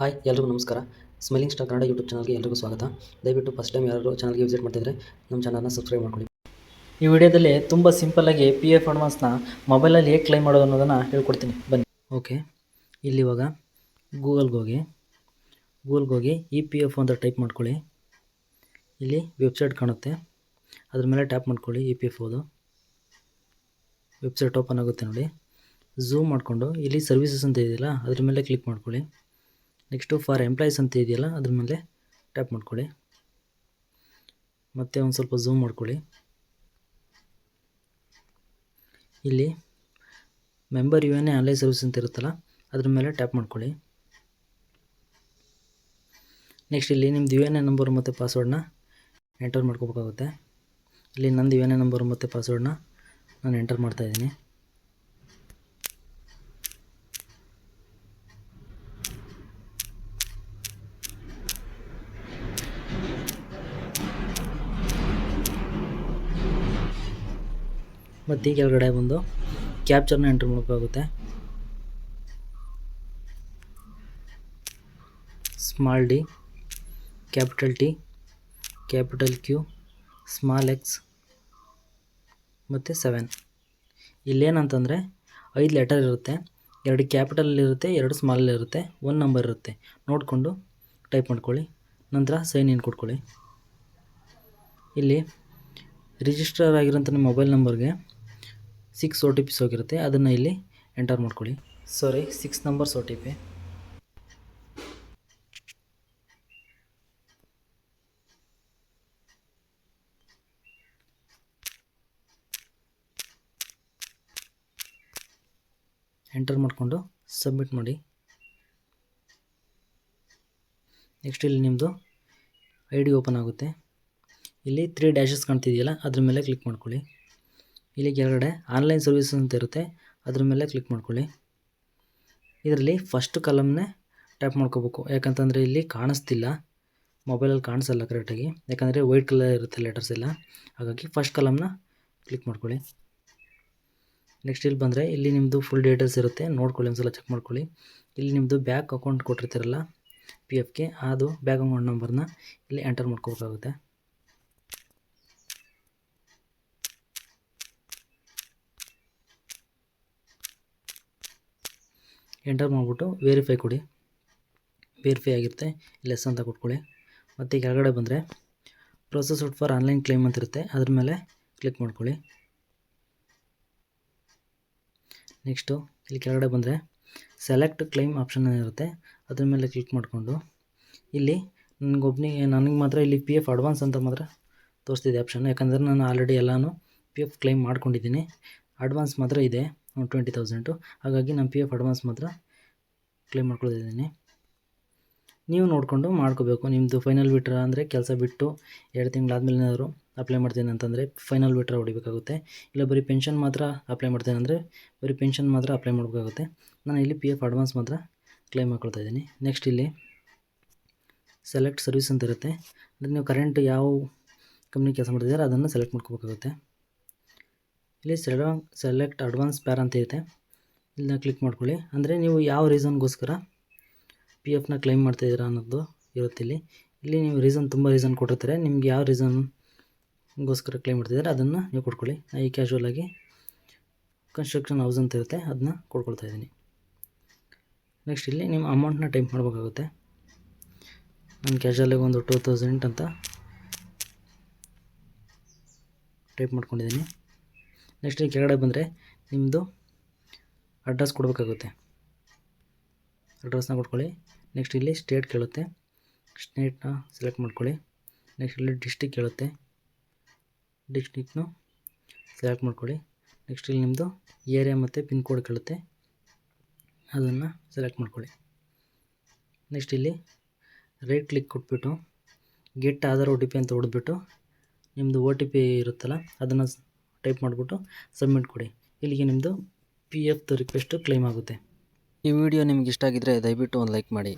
Hi, ಎಲ್ರಿಗೂ ನಮಸ್ಕಾರ. Smiling star Kannada YouTube ಚಾನಲ್ಗೆ ಎಲ್ರಿಗೂ ಸ್ವಾಗತ. ದಯವಿಟ್ಟು ಫಸ್ಟ್ ಟೈಮ್ ಯಾರು ಚಾನಲ್ಗೆ ವಿಸಿಟ್ ಮಾಡ್ತಿದ್ರೆ ನಮ್ಮ ಚಾನಲ್ನ ಸಬ್ಸ್ಕ್ರೈಬ್ ಮಾಡ್ಕೊಳ್ಳಿ. ಈ ವಿಡಿಯೋದಲ್ಲಿ ತುಂಬ ಸಿಂಪಲ್ಲಾಗಿ ಪಿ ಎಫ್ ಅಡ್ವಾನ್ಸ್ನ ಮೊಬೈಲಲ್ಲಿ ಹೇಗೆ ಕ್ಲೈಮ್ ಮಾಡೋದು ಅನ್ನೋದನ್ನು ಹೇಳ್ಕೊಡ್ತೀನಿ. ಬನ್ನಿ. ಓಕೆ ಇಲ್ಲಿ ಇವಾಗ ಗೂಗಲ್ಗೆ ಹೋಗಿ. ಗೂಗಲ್ಗೆ ಹೋಗಿ ಇ ಪಿ ಎಫ್ ಅಂತ ಟೈಪ್ ಮಾಡ್ಕೊಳ್ಳಿ. ಇಲ್ಲಿ ವೆಬ್ಸೈಟ್ ಕಾಣುತ್ತೆ. ಅದ್ರ ಮೇಲೆ ಟ್ಯಾಪ್ ಮಾಡ್ಕೊಳ್ಳಿ ಇ ಪಿ ಎಫ್ ಓದು ವೆಬ್ಸೈಟ್ ಓಪನ್ ಆಗುತ್ತೆ ನೋಡಿ. ಝೂಮ್ ಮಾಡಿಕೊಂಡು ಇಲ್ಲಿ ಸರ್ವಿಸಸ್ ಅಂತ ಇದೆಯಲ್ಲ, ಅದ್ರ ಮೇಲೆ ಕ್ಲಿಕ್ ಮಾಡ್ಕೊಳ್ಳಿ. ನೆಕ್ಸ್ಟು ಫಾರ್ ಎಂಪ್ಲಾಯೀಸ್ ಅಂತ ಇದೆಯಲ್ಲ, ಅದ್ರ ಮೇಲೆ ಟ್ಯಾಪ್ ಮಾಡ್ಕೊಳ್ಳಿ. ಮತ್ತೆ ಒಂದು ಸ್ವಲ್ಪ ಝೂಮ್ ಮಾಡ್ಕೊಳ್ಳಿ. ಇಲ್ಲಿ member U N A online service ಅಂತ ಇರುತ್ತಲ್ಲ, ಅದ್ರ ಮೇಲೆ ಟ್ಯಾಪ್ ಮಾಡ್ಕೊಳ್ಳಿ. ನೆಕ್ಸ್ಟ್ ಇಲ್ಲಿ ನಿಮ್ಮದು ಯು ಎನ್ ಎ ನಂಬರ್ ಮತ್ತು ಪಾಸ್ವರ್ಡ್ನ ಎಂಟರ್ ಮಾಡ್ಕೋಬೇಕಾಗುತ್ತೆ. ಇಲ್ಲಿ ನಂದು ಯು ಎನ್ ಎ ನಂಬರ್ ಮತ್ತು ಪಾಸ್ವರ್ಡ್ನ ನಾನು ಎಂಟರ್ ಮಾಡ್ತಾಯಿದ್ದೀನಿ ಮತ್ತು ಈ ಕೆಳಗಡೆ ಬಂದು ಕ್ಯಾಪ್ಚರ್ನ ಎಂಟ್ರ್ ಮಾಡಬೇಕಾಗುತ್ತೆ small D capital T capital Q small X ಮತ್ತು ಸೆವೆನ್ ಇಲ್ಲೇನಂತಂದರೆ ಐದು ಲೆಟರ್ ಇರುತ್ತೆ, ಎರಡು ಕ್ಯಾಪಿಟಲ್ ಇರುತ್ತೆ, ಎರಡು ಸ್ಮಾಲ್ ಇರುತ್ತೆ, ಒಂದು ನಂಬರ್ ಇರುತ್ತೆ. ನೋಡಿಕೊಂಡು ಟೈಪ್ ಮಾಡ್ಕೊಳ್ಳಿ, ನಂತರ ಸೈನ್ ಇನ್ ಕೊಟ್ಕೊಳ್ಳಿ. ಇಲ್ಲಿ ರಿಜಿಸ್ಟರ್ ಆಗಿರೋಂಥ ನಿಮ್ಮ ಮೊಬೈಲ್ ನಂಬರ್ಗೆ ಸಿಕ್ಸ್ ಒ ಟಿ ಪಿಸ್ ಹೋಗಿರುತ್ತೆ, ಅದನ್ನು ಇಲ್ಲಿ ಎಂಟರ್ ಮಾಡ್ಕೊಳ್ಳಿ. Sorry six numbers O T P enter ಮಾಡಿಕೊಂಡು ಸಬ್ಮಿಟ್ ಮಾಡಿ. ನೆಕ್ಸ್ಟ್ ಇಲ್ಲಿ ನಿಮ್ಮದು ಐ ಡಿ ಓಪನ್ ಆಗುತ್ತೆ. ಇಲ್ಲಿ ತ್ರೀ ಡ್ಯಾಶಸ್ ಕಾಣ್ತಿದೆಯಲ್ಲ, ಅದ್ರ ಮೇಲೆ ಕ್ಲಿಕ್ ಮಾಡ್ಕೊಳ್ಳಿ. ಇಲ್ಲಿ ಕೆಳಗಡೆ ಆನ್ಲೈನ್ ಸರ್ವಿಸ್ ಅಂತ ಇರುತ್ತೆ. ಅದ್ರ ಮೇಲೆ ಕ್ಲಿಕ್ ಮಾಡ್ಕೊಳ್ಳಿ. ಇದರಲ್ಲಿ ಫಸ್ಟ್ ಕಲಮ್ನೇ ಟ್ಯಾಪ್ ಮಾಡ್ಕೋಬೇಕು. ಯಾಕಂತಂದರೆ ಇಲ್ಲಿ ಕಾಣಿಸ್ತಿಲ್ಲ. ಮೊಬೈಲಲ್ಲಿ ಕಾಣಿಸಲ್ಲ ಕರೆಕ್ಟಾಗಿ ಯಾಕಂದರೆ ವೈಟ್ ಕಲರ್ ಇರುತ್ತೆ ಲೆಟರ್ಸ್ ಎಲ್ಲ. ಹಾಗಾಗಿ ಫಸ್ಟ್ ಕಲಮ್ನ ಕ್ಲಿಕ್ ಮಾಡ್ಕೊಳ್ಳಿ. ನೆಕ್ಸ್ಟ್ ಇಲ್ಲಿ ಬಂದರೆ ಇಲ್ಲಿ ನಿಮ್ಮದು ಫುಲ್ ಡೀಟೇಲ್ಸ್ ಇರುತ್ತೆ. ನೋಡ್ಕೊಳ್ಳಿ ಒಂದ್ಸಲ ಚೆಕ್ ಮಾಡ್ಕೊಳ್ಳಿ. ಇಲ್ಲಿ ನಿಮ್ಮದು ಬ್ಯಾಂಕ್ ಅಕೌಂಟ್ ಕೊಟ್ಟಿರ್ತೀರಲ್ಲ ಪಿ ಎಫ್ಗೆ ಅದು ಬ್ಯಾಂಕ್ ಅಕೌಂಟ್ ನಂಬರ್ನ ಇಲ್ಲಿ ಎಂಟರ್ ಮಾಡ್ಕೋಬೇಕಾಗುತ್ತೆ. ಎಂಟರ್ ಮಾಡಿಬಿಟ್ಟು ವೆರಿಫೈ ಕೊಡಿ. ವೆರಿಫೈ ಆಗಿರುತ್ತೆ. ಲೆಸ್ ಅಂತ ಕೊಟ್ಕೊಳ್ಳಿ. ಮತ್ತು ಕೆಳಗಡೆ ಬಂದರೆ ಪ್ರೊಸೆಸ್ಡ್ ಫಾರ್ ಆನ್ಲೈನ್ ಕ್ಲೇಮ್ ಅಂತ ಇರುತ್ತೆ. ಅದ್ರ ಮೇಲೆ ಕ್ಲಿಕ್ ಮಾಡ್ಕೊಳ್ಳಿ. ನೆಕ್ಸ್ಟು ಇಲ್ಲಿ ಕೆಳಗಡೆ ಬಂದರೆ ಸೆಲೆಕ್ಟ್ ಕ್ಲೈಮ್ ಆಪ್ಷನ್ ಇರುತ್ತೆ. ಅದ್ರ ಮೇಲೆ ಕ್ಲಿಕ್ ಮಾಡಿಕೊಂಡು ಇಲ್ಲಿ ನನಗೊಬ್ಬನಿಗೆ ನನಗೆ ಮಾತ್ರ ಇಲ್ಲಿ ಪಿ ಎಫ್ ಅಡ್ವಾನ್ಸ್ ಅಂತ ಮಾತ್ರ ತೋರಿಸ್ತಿದೆ ಆಪ್ಷನ್ ಯಾಕಂದರೆ ನಾನು ಆಲ್ರೆಡಿ ಎಲ್ಲನೂ ಪಿ ಎಫ್ ಕ್ಲೈಮ್ ಮಾಡ್ಕೊಂಡಿದ್ದೀನಿ. ಅಡ್ವಾನ್ಸ್ ಮಾತ್ರ ಇದೆ. ಟ್ವೆಂಟಿ ತೌಸಂಡು ಹಾಗಾಗಿ ನಾನು ಪಿ ಎಫ್ ಅಡ್ವಾನ್ಸ್ ಮಾತ್ರ ಕ್ಲೇಮ್ ಮಾಡ್ಕೊಳ್ತಿದ್ದೀನಿ. ನೀವು ನೋಡಿಕೊಂಡು ಮಾಡ್ಕೋಬೇಕು. ನಿಮ್ಮದು ಫೈನಲ್ ವಿಟ್ರ ಅಂದರೆ ಕೆಲಸ ಬಿಟ್ಟು ಎರಡು ತಿಂಗಳಾದ್ಮೇಲೆ ಏನಾದರೂ ಅಪ್ಲೈ ಮಾಡ್ತೀನಿ ಅಂತಂದರೆ ಫೈನಲ್ ವಿಟ್ರ ಹೊಡಿಬೇಕಾಗುತ್ತೆ. ಇಲ್ಲ ಬರೀ ಪೆನ್ಷನ್ ಮಾತ್ರ ಅಪ್ಲೈ ಮಾಡ್ತೀನಿ ಅಂದರೆ ಬರೀ ಪೆನ್ಷನ್ ಮಾತ್ರ ಅಪ್ಲೈ ಮಾಡಬೇಕಾಗುತ್ತೆ. ನಾನು ಇಲ್ಲಿ ಪಿ ಎಫ್ ಅಡ್ವಾನ್ಸ್ ಮಾತ್ರ ಕ್ಲೈಮ್ ಮಾಡ್ಕೊಳ್ತಾ ಇದ್ದೀನಿ. ನೆಕ್ಸ್ಟ್ ಇಲ್ಲಿ ಸೆಲೆಕ್ಟ್ ಸರ್ವಿಸ್ ಅಂತ ಇರುತ್ತೆ. ಅಂದರೆ ನೀವು ಕರೆಂಟ್ ಯಾವ ಕಂಪ್ನಿ ಕೆಲಸ ಮಾಡ್ತಿದ್ದೀರ ಅದನ್ನು ಸೆಲೆಕ್ಟ್ ಮಾಡ್ಕೋಬೇಕಾಗುತ್ತೆ. ಇಲ್ಲಿ ಸೆಲೆ ಸೆಲೆಕ್ಟ್ ಅಡ್ವಾನ್ಸ್ ಪ್ಯಾರ್ ಅಂತ ಇರುತ್ತೆ ಇಲ್ಲಿ ಕ್ಲಿಕ್ ಮಾಡ್ಕೊಳ್ಳಿ. ಅಂದರೆ ನೀವು ಯಾವ ರೀಸನ್ಗೋಸ್ಕರ ಪಿ ಎಫ್ನ ಕ್ಲೈಮ್ ಮಾಡ್ತಾಯಿದ್ದೀರಾ ಅನ್ನೋದು ಇರುತ್ತೆ ಇಲ್ಲಿ. ಇಲ್ಲಿ ನೀವು ರೀಸನ್ ತುಂಬ ರೀಸನ್ ಕೊಟ್ಟಿರ್ತಾರೆ. ನಿಮ್ಗೆ ಯಾವ ರೀಸನ್ಗೋಸ್ಕರ ಕ್ಲೈಮ್ ಮಾಡ್ತಿದ್ದಾರೆ ಅದನ್ನು ನೀವು ಕೊಟ್ಕೊಳ್ಳಿ. ಈ ಕ್ಯಾಶುವಲ್ ಆಗಿ ಕನ್ಸ್ಟ್ರಕ್ಷನ್ ಹೌಸ್ ಅಂತ ಇರುತ್ತೆ. ಅದನ್ನ ಕೊಡ್ಕೊಳ್ತಾ ಇದ್ದೀನಿ. ನೆಕ್ಸ್ಟ್ ಇಲ್ಲಿ ನಿಮ್ಮ ಅಮೌಂಟ್ನ ಟೈಪ್ ಮಾಡಬೇಕಾಗುತ್ತೆ. ನಾನು ಕ್ಯಾಶುವಲಾಗಿ ಒಂದು ಟೂ ತೌಸಂಡ್ ಅಂತ ಟೈಪ್ ಮಾಡ್ಕೊಂಡಿದ್ದೀನಿ. ನೆಕ್ಸ್ಟ್ ನೀವು ಕೆಳಗಡೆ ಬಂದರೆ ನಿಮ್ಮದು ಅಡ್ರೆಸ್ ಕೊಡಬೇಕಾಗುತ್ತೆ. ಅಡ್ರೆಸ್ನ ಕೊಟ್ಕೊಳ್ಳಿ. ನೆಕ್ಸ್ಟ್ ಇಲ್ಲಿ ಸ್ಟೇಟ್ ಕೇಳುತ್ತೆ. ಸ್ಟೇಟ್ನ ಸೆಲೆಕ್ಟ್ ಮಾಡ್ಕೊಳ್ಳಿ. ನೆಕ್ಸ್ಟ್ ಇಲ್ಲಿ ಡಿಸ್ಟಿಕ್ ಕೇಳುತ್ತೆ. ಡಿಸ್ಟಿಕ್ನು ಸೆಲೆಕ್ಟ್ ಮಾಡ್ಕೊಳ್ಳಿ. ನೆಕ್ಸ್ಟ್ ಇಲ್ಲಿ ನಿಮ್ಮದು ಏರಿಯಾ ಮತ್ತು ಪಿನ್ ಕೋಡ್ ಕೇಳುತ್ತೆ. ಅದನ್ನು ಸೆಲೆಕ್ಟ್ ಮಾಡ್ಕೊಳ್ಳಿ. ನೆಕ್ಸ್ಟ್ ಇಲ್ಲಿ ರೈಟ್ ಕ್ಲಿಕ್ ಕೊಟ್ಬಿಟ್ಟು get Aadhaar O T P ಅಂತ ಹೊಡೆದ್ಬಿಟ್ಟು ನಿಮ್ಮದು ಒ ಟಿ ಪಿ ಇರುತ್ತಲ್ಲ, ಅದನ್ನು ಟೈಪ್ ಮಾಡಿಬಿಟ್ಟು ಸಬ್ಮಿಟ್ ಕೊಡಿ. ಇಲ್ಲಿಗೆ ನಿಮ್ಮದು ಪಿ ಎಫ್ದು ರಿಕ್ವೆಸ್ಟು ಕ್ಲೈಮ್ ಆಗುತ್ತೆ. ಈ ವಿಡಿಯೋ ನಿಮ್ಗೆ ಇಷ್ಟ ಆಗಿದ್ದರೆ ದಯವಿಟ್ಟು ಒಂದು ಲೈಕ್ ಮಾಡಿ.